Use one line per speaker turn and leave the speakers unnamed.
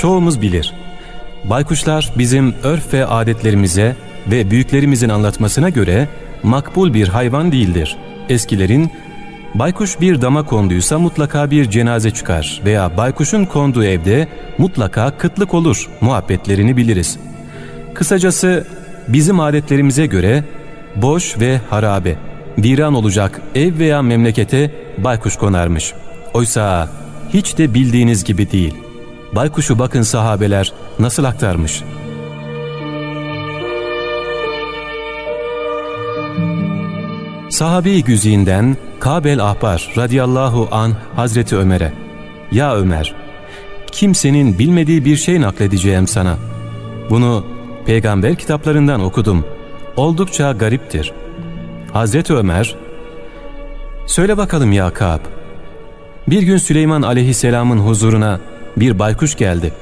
Çoğumuz bilir. Baykuşlar bizim örf ve adetlerimize ve büyüklerimizin anlatmasına göre makbul bir hayvan değildir. Eskilerin baykuş bir dama konduysa mutlaka bir cenaze çıkar veya baykuşun konduğu evde mutlaka kıtlık olur muhabbetlerini biliriz. Kısacası bizim adetlerimize göre boş ve harabe, viran olacak ev veya memlekete baykuş konarmış. Oysa hiç de bildiğiniz gibi değil. Baykuşu bakın sahabeler nasıl aktarmış. Sahabe-i güziğinden Kabel Ahbar radıyallahu an Hazreti Ömer'e Ya Ömer, kimsenin bilmediği bir şey nakledeceğim sana. Bunu peygamber kitaplarından okudum. Oldukça gariptir. Hazreti Ömer, Söyle bakalım ya Ka'b. Bir gün Süleyman aleyhisselamın huzuruna bir baykuş geldi.